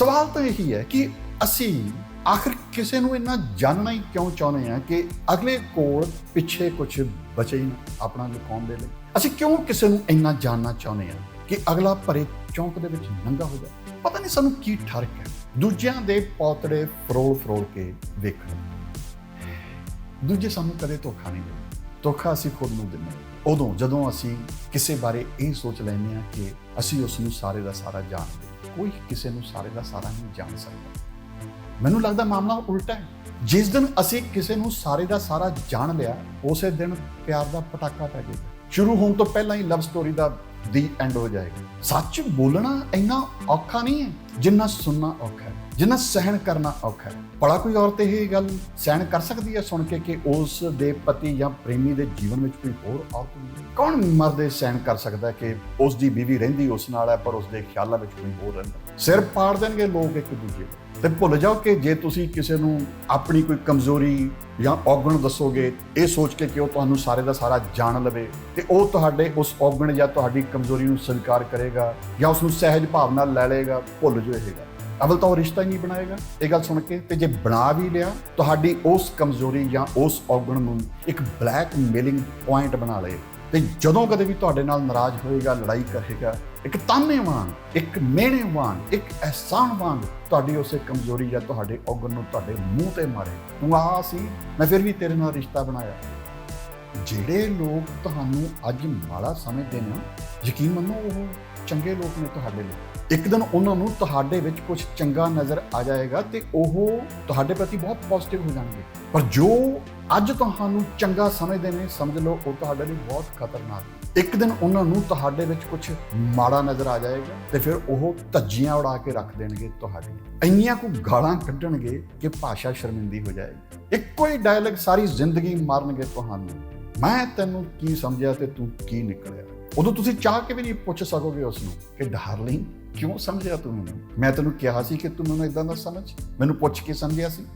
ਸਵਾਲ ਤਾਂ ਇਹੀ ਹੈ ਕਿ ਅਸੀਂ ਆਖਰ ਕਿਸੇ ਨੂੰ ਇੰਨਾ ਜਾਣਨਾ ਹੀ ਕਿਉਂ ਚਾਹੁੰਦੇ ਹਾਂ ਕਿ ਅਗਲੇ ਕੋਲ ਪਿੱਛੇ ਕੁਝ ਬਚੇ ਹੀ ਨਾ ਆਪਣਾ ਲੁਕਾਉਣ ਦੇ ਲਈ? ਅਸੀਂ ਕਿਉਂ ਕਿਸੇ ਨੂੰ ਇੰਨਾ ਜਾਣਨਾ ਚਾਹੁੰਦੇ ਹਾਂ ਕਿ ਅਗਲਾ ਭਰੇ ਚੌਂਕ ਦੇ ਵਿੱਚ ਨੰਗਾ ਹੋ ਜਾਏ? ਪਤਾ ਨਹੀਂ ਸਾਨੂੰ ਕੀ ਠਰਕ ਹੈ। ਦੂਜਿਆਂ ਦੇ ਪੌਤੜੇ ਫਰੋਲ ਫਰੋਲ ਕੇ ਵੇਖਣ। ਦੂਜੇ ਸਾਨੂੰ ਕਦੇ ਧੋਖਾ ਨਹੀਂ ਦਿੰਦੇ। ਧੋਖਾ ਅਸੀਂ ਖੁਦ ਨੂੰ ਦਿੰਦੇ ਉਦੋਂ ਜਦੋਂ ਅਸੀਂ ਕਿਸੇ ਬਾਰੇ ਇਹ ਸੋਚ ਲੈਂਦੇ ਹਾਂ ਕਿ ਅਸੀਂ ਉਸ ਨੂੰ ਸਾਰੇ ਦਾ ਸਾਰਾ ਜਾਣਦੇ ਕੋਈ ਕਿਸੇ ਨੂੰ ਸਾਰੇ ਦਾ ਸਾਰਾ ਨਹੀਂ ਜਾਣ ਸਕਦਾ। ਮੈਨੂੰ ਲੱਗਦਾ ਮਾਮਲਾ ਉਲਟਾ ਹੈ। ਜਿਸ ਦਿਨ ਅਸੀਂ ਕਿਸੇ ਨੂੰ ਸਾਰੇ ਦਾ ਸਾਰਾ ਜਾਣ ਲਿਆ, ਉਸੇ ਦਿਨ ਪਿਆਰ ਦਾ ਪਟਾਕਾ ਪੈ ਜਾਏਗਾ। ਸ਼ੁਰੂ ਹੋਣ ਤੋਂ ਪਹਿਲਾਂ ਹੀ ਲਵ ਸਟੋਰੀ ਦਾ ਦੀ ਐਂਡ ਹੋ ਜਾਏਗਾ। ਸੱਚ ਬੋਲਣਾ ਇੰਨਾ ਔਖਾ ਨਹੀਂ ਹੈ ਜਿੰਨਾ ਸੁਣਨਾ ਔਖਾ ਜਿੰਨਾ ਸਹਿਣ ਕਰਨਾ ਔਖਾ ਹੈ। ਭਲਾ ਕੋਈ ਔਰਤ ਇਹ ਗੱਲ ਸਹਿਣ ਕਰ ਸਕਦੀ ਹੈ ਸੁਣ ਕੇ ਕਿ ਉਸ ਦੇ ਪਤੀ ਜਾਂ ਪ੍ਰੇਮੀ ਦੇ ਜੀਵਨ ਵਿੱਚ ਕੋਈ ਹੋਰ ਔਰਤ ਹੁੰਦੀ ਹੈ? ਕੌਣ ਮਰਦ ਸਹਿਣ ਕਰ ਸਕਦਾ ਕਿ ਉਸ ਦੀ ਬੀਵੀ ਰਹਿੰਦੀ ਉਸ ਨਾਲ ਹੈ, ਪਰ ਉਸ ਦੇ ਖਿਆਲਾਂ ਵਿੱਚ ਕੋਈ ਹੋਰ ਰਹਿੰਦਾ ਸਿਰ ਪਾੜ ਦੇਣਗੇ ਲੋਕ ਇੱਕ ਦੂਜੇ ਦੇ ਤੇ ਭੁੱਲ ਜਾਓ ਕਿ ਜੇ ਤੁਸੀਂ ਕਿਸੇ ਨੂੰ ਆਪਣੀ ਕੋਈ ਕਮਜ਼ੋਰੀ ਜਾਂ ਔਗਣ ਦੱਸੋਗੇ, ਇਹ ਸੋਚ ਕੇ ਕਿ ਉਹ ਤੁਹਾਨੂੰ ਸਾਰੇ ਦਾ ਸਾਰਾ ਜਾਣ ਲਵੇ ਤੇ ਉਹ ਤੁਹਾਡੇ ਉਸ ਔਗਣ ਜਾਂ ਤੁਹਾਡੀ ਕਮਜ਼ੋਰੀ ਨੂੰ ਸਵੀਕਾਰ ਕਰੇਗਾ ਜਾਂ ਉਸ ਨੂੰ ਸਹਿਜ ਭਾਵ ਨਾਲ ਲੈ ਲਏਗਾ, ਭੁੱਲ ਜੋ ਇਹੇਗਾ ਅਵਲ ਤਾਂ ਉਹ ਰਿਸ਼ਤਾ ਹੀ ਨਹੀਂ ਬਣਾਏਗਾ। ਇਹ ਗੱਲ ਸੁਣ ਕੇ ਤੇ ਜੇ ਬਣਾ ਵੀ ਲਿਆ, ਤੁਹਾਡੀ ਉਸ ਕਮਜ਼ੋਰੀ ਜਾਂ ਉਸ ਔਗਣ ਨੂੰ ਇੱਕ ਬਲੈਕ ਮੇਲਿੰਗ ਪੁਆਇੰਟ ਬਣਾ ਲਏ। ਤੇ ਜਦੋਂ ਕਦੇ ਵੀ ਤੁਹਾਡੇ ਨਾਲ ਨਾਰਾਜ਼ ਹੋਏਗਾ, ਲੜਾਈ ਕਰੇਗਾ, ਇੱਕ ਤਾਨੇ ਵਾਂਗ, ਇੱਕ ਮਿਹਣੇ ਵਾਂਗ, ਇੱਕ ਅਹਿਸਾਨ ਵਾਂਗ ਤੁਹਾਡੀ ਉਸੇ ਕਮਜ਼ੋਰੀ ਜਾਂ ਤੁਹਾਡੇ ਔਗਣ ਨੂੰ ਤੁਹਾਡੇ ਮੂੰਹ ਤੇ ਮਾਰੇ। ਤੂੰ ਆ ਸੀ, ਮੈਂ ਫਿਰ ਵੀ ਤੇਰੇ ਨਾਲ ਰਿਸ਼ਤਾ ਬਣਾਇਆ। ਜਿਹੜੇ ਲੋਕ ਤੁਹਾਨੂੰ ਅੱਜ ਮਾੜਾ ਸਮਝਦੇ ਨੇ, ਯਕੀਨ ਮੰਨੋ ਉਹ ਚੰਗੇ ਲੋਕ ਨੇ ਤੁਹਾਡੇ ਲਈ। ਇੱਕ ਦਿਨ ਉਹਨਾਂ ਨੂੰ ਤੁਹਾਡੇ ਵਿੱਚ ਕੁਝ ਚੰਗਾ ਨਜ਼ਰ ਆ ਜਾਏਗਾ ਤੇ ਉਹ ਤੁਹਾਡੇ ਪ੍ਰਤੀ ਬਹੁਤ ਪੋਜ਼ਿਟਿਵ ਹੋ ਜਾਣਗੇ। ਪਰ ਜੋ ਅੱਜ ਤੁਹਾਨੂੰ ਚੰਗਾ ਸਮਝਦੇ ਨੇ, ਸਮਝ ਲਓ, ਉਹ ਤੁਹਾਡੇ ਲਈ ਬਹੁਤ ਖਤਰਨਾਕ। ਇੱਕ ਦਿਨ ਉਹਨਾਂ ਨੂੰ ਤੁਹਾਡੇ ਵਿੱਚ ਕੁਝ ਮਾੜਾ ਨਜ਼ਰ ਆ ਜਾਏਗਾ ਤੇ ਫਿਰ ਉਹ ਧੱਜੀਆਂ ਉਡਾ ਕੇ ਰੱਖ ਦੇਣਗੇ ਤੁਹਾਡੇ। ਇੰਨੀਆਂ ਕੁ ਗਾਲਾਂ ਕੱਢਣਗੇ ਕਿ ਭਾਸ਼ਾ ਸ਼ਰਮਿੰਦੀ ਹੋ ਜਾਏਗੀ। ਇੱਕੋ ਹੀ ਡਾਇਲੌਗ ਸਾਰੀ ਜ਼ਿੰਦਗੀ ਮਾਰਨਗੇ ਤੁਹਾਨੂੰ। ਮੈਂ ਤੈਨੂੰ ਕੀ ਸਮਝਿਆ ਤੇ ਤੂੰ ਕੀ ਨਿਕਲਿਆ? ਉਦੋਂ ਤੁਸੀਂ ਚਾਹ ਕੇ ਵੀ ਨਹੀਂ ਪੁੱਛ ਸਕੋਗੇ ਉਸ ਨੂੰ ਕਿ ਡਾਰਲਿੰਗ ਕਿਉਂ ਸਮਝਿਆ ਤੂੰ ਮੈਨੂੰ? ਮੈਂ ਤੈਨੂੰ ਕਿਹਾ ਸੀ ਕਿ ਤੂੰ ਮੈਨੂੰ ਇਦਾਂ ਦਾ ਸਮਝ। ਮੈਨੂੰ ਪੁੱਛ ਕੇ ਸਮਝਿਆ ਸੀ।